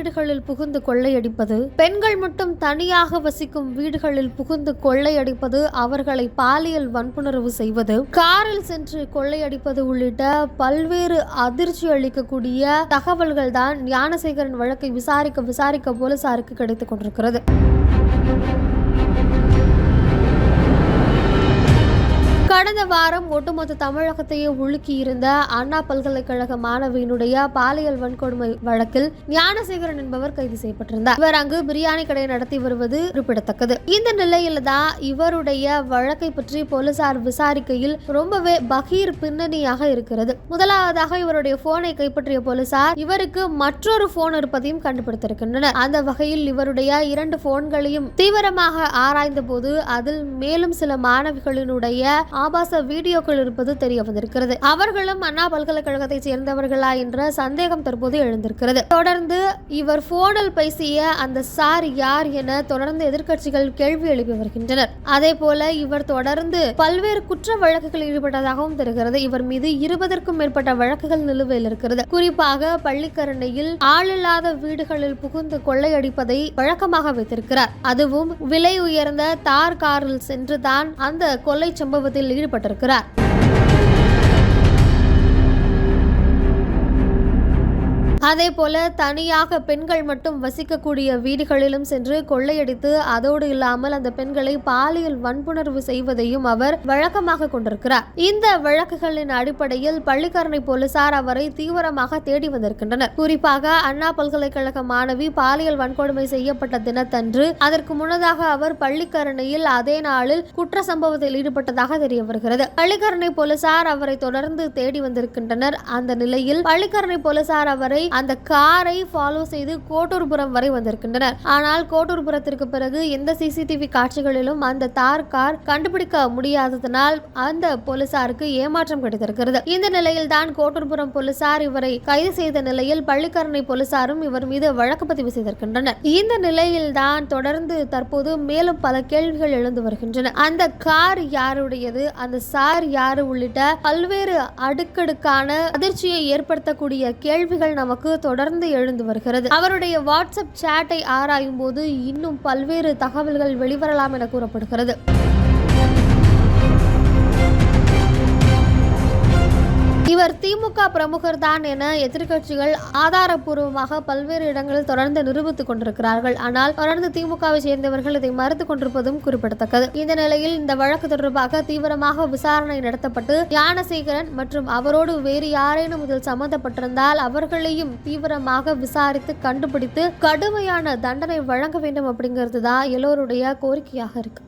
வீடுகளில் புகுந்து கொள்ளையடிப்பது பெண்கள் மட்டும் தனியாக வசிக்கும் வீடுகளில் புகுந்து கொள்ளையடிப்பது அவர்களை பாலியல் வன்புணர்வு செய்வது காரில் சென்று கொள்ளையடிப்பது உள்ளிட்ட பல்வேறு அதிர்ச்சி அளிக்கக்கூடிய தகவல்கள் தான் ஞானசேகரன் வழக்கை விசாரிக்க விசாரிக்க போலீசாருக்கு கிடைத்துக் கொண்டிருக்கிறது. கடந்த வாரம் ஒட்டுமொத்த தமிழகத்தையே உலுக்கியிருந்த அண்ணா பல்கலைக்கழக மாணவியினுடைய பாலியல் வன்கொடுமை வழக்கில் ஞானசேகரன் என்பவர் கைது செய்யப்பட்டிருந்தார். இவர் அங்கு பிரியாணி கடை நடத்தி வருவது குறிப்பிடத்தக்கது. இந்த நிலையில தான் இவருடைய வழக்கை பற்றி போலீசார் விசாரிக்கையில் ரொம்பவே பகீர் பின்னணியாக இருக்கிறது. முதலாவதாக இவருடைய போனை கைப்பற்றிய போலீசார் இவருக்கு மற்றொரு போன் இருப்பதையும் கண்டுபிடித்திருக்கின்றனர். அந்த வகையில் இவருடைய இரண்டு போன்களையும் தீவிரமாக ஆராய்ந்த போது அதில் மேலும் சில மாணவிகளினுடைய ஆபாச வீடியோக்கள் இருப்பது தெரிய வந்திருக்கிறது. அவர்களும் அண்ணா பல்கலைக்கழகத்தை சேர்ந்தவர்களா என்ற சந்தேகம் தற்போது எழுந்திருக்கிறது. தொடர்ந்து இவர் போனில் பேசிய அந்த சார் யார் என தொடர்ந்து எதிர்க்கட்சிகள் கேள்வி எழுப்பி வருகின்றனர். அதே போல இவர் தொடர்ந்து பல்வேறு குற்ற வழக்குகளில் ஈடுபட்டதாகவும் தெரிகிறது. இவர் மீது இருபதற்கும் மேற்பட்ட வழக்குகள் நிலுவையில் இருக்கிறது. குறிப்பாக பள்ளிக்கரணையில் ஆளில்லாத வீடுகளில் புகுந்து கொள்ளையடிப்பதை வழக்கமாக வைத்திருக்கிறார். அதுவும் விலை உயர்ந்த தார் காரில் சென்றுதான் அந்த கொள்ளை சம்பவத்தில் ஈடுபட்டிருக்கிறார். அதே போல தனியாக பெண்கள் மட்டும் வசிக்கக்கூடிய வீடுகளிலும் சென்று கொள்ளையடித்து அதோடு இல்லாமல் அந்த பெண்களை பாலியல் வன்புணர்வு செய்வதையும் அவர் வழக்கமாக கொண்டிருக்கிறார். இந்த வழக்குகளின் அடிப்படையில் பள்ளிக்கரணை போலீசார் அவரை தீவிரமாக தேடி வந்திருக்கின்றனர். குறிப்பாக அண்ணா பல்கலைக்கழக மாணவி பாலியல் வன்கொடுமை செய்யப்பட்ட தினத்தன்று அதற்கு முன்னதாக அவர் பள்ளிக்கரணையில் அதே நாளில் குற்ற சம்பவத்தில் ஈடுபட்டதாக தெரிய வருகிறது. பள்ளிக்கரணை போலீசார் அவரை தொடர்ந்து தேடி வந்திருக்கின்றனர். அந்த நிலையில் பள்ளிக்கரணை போலீசார் அவரை அந்த காரை ஃபாலோ செய்து கோட்டூர்புரம் வரை வந்திருக்கின்றனர். ஆனால் கோட்டூர்புரத்திற்கு பிறகு எந்த சிசிடிவி காட்சிகளிலும் அந்த தார் கார் கண்டுபிடிக்க முடியாததனால் அந்த போலீசாருக்கு ஏமாற்றம் கிடைத்திருக்கிறது. இந்த நிலையில் தான் கோட்டூர்புரம் போலீசார் இவரை கைது செய்த நிலையில் பள்ளிக்கரணை போலீசாரும் இவர் மீது வழக்கு பதிவு செய்திருக்கின்றனர். இந்த நிலையில் தான் தொடர்ந்து தற்போது மேலும் பல கேள்விகள் எழுந்து வருகின்றன. அந்த கார் யாருடையது? அந்த சார் யாரு உள்ளிட்ட பல்வேறு அடுக்கடுக்கான அதிர்ச்சியை ஏற்படுத்தக்கூடிய கேள்விகள் நமக்கு தொடர்ந்து எழுந்து வருகிறது. அவருடைய வாட்ஸ்அப் சேட்டை ஆராயும் போது இன்னும் பல்வேறு தகவல்கள் வெளிவரலாம் என கூறப்படுகிறது. இவர் திமுக பிரமுகர் தான் என எதிர்க்கட்சிகள் ஆதாரப்பூர்வமாக பல்வேறு இடங்களில் தொடர்ந்து நிரூபித்துக் கொண்டிருக்கிறார்கள். ஆனால் தொடர்ந்து திமுகவை சேர்ந்தவர்கள் இதை மறுத்துக் கொண்டிருப்பதும் குறிப்பிடத்தக்கது. இந்த நிலையில் இந்த வழக்கு தொடர்பாக தீவிரமாக விசாரணை நடத்தப்பட்டு ஞானசேகரன் மற்றும் அவரோடு வேறு யாரேனும் இதில் சம்பந்தப்பட்டிருந்தால் அவர்களையும் தீவிரமாக விசாரித்து கண்டுபிடித்து கடுமையான தண்டனை வழங்க வேண்டும் அப்படிங்கிறது தான் எல்லோருடைய கோரிக்கையாக இருக்கு.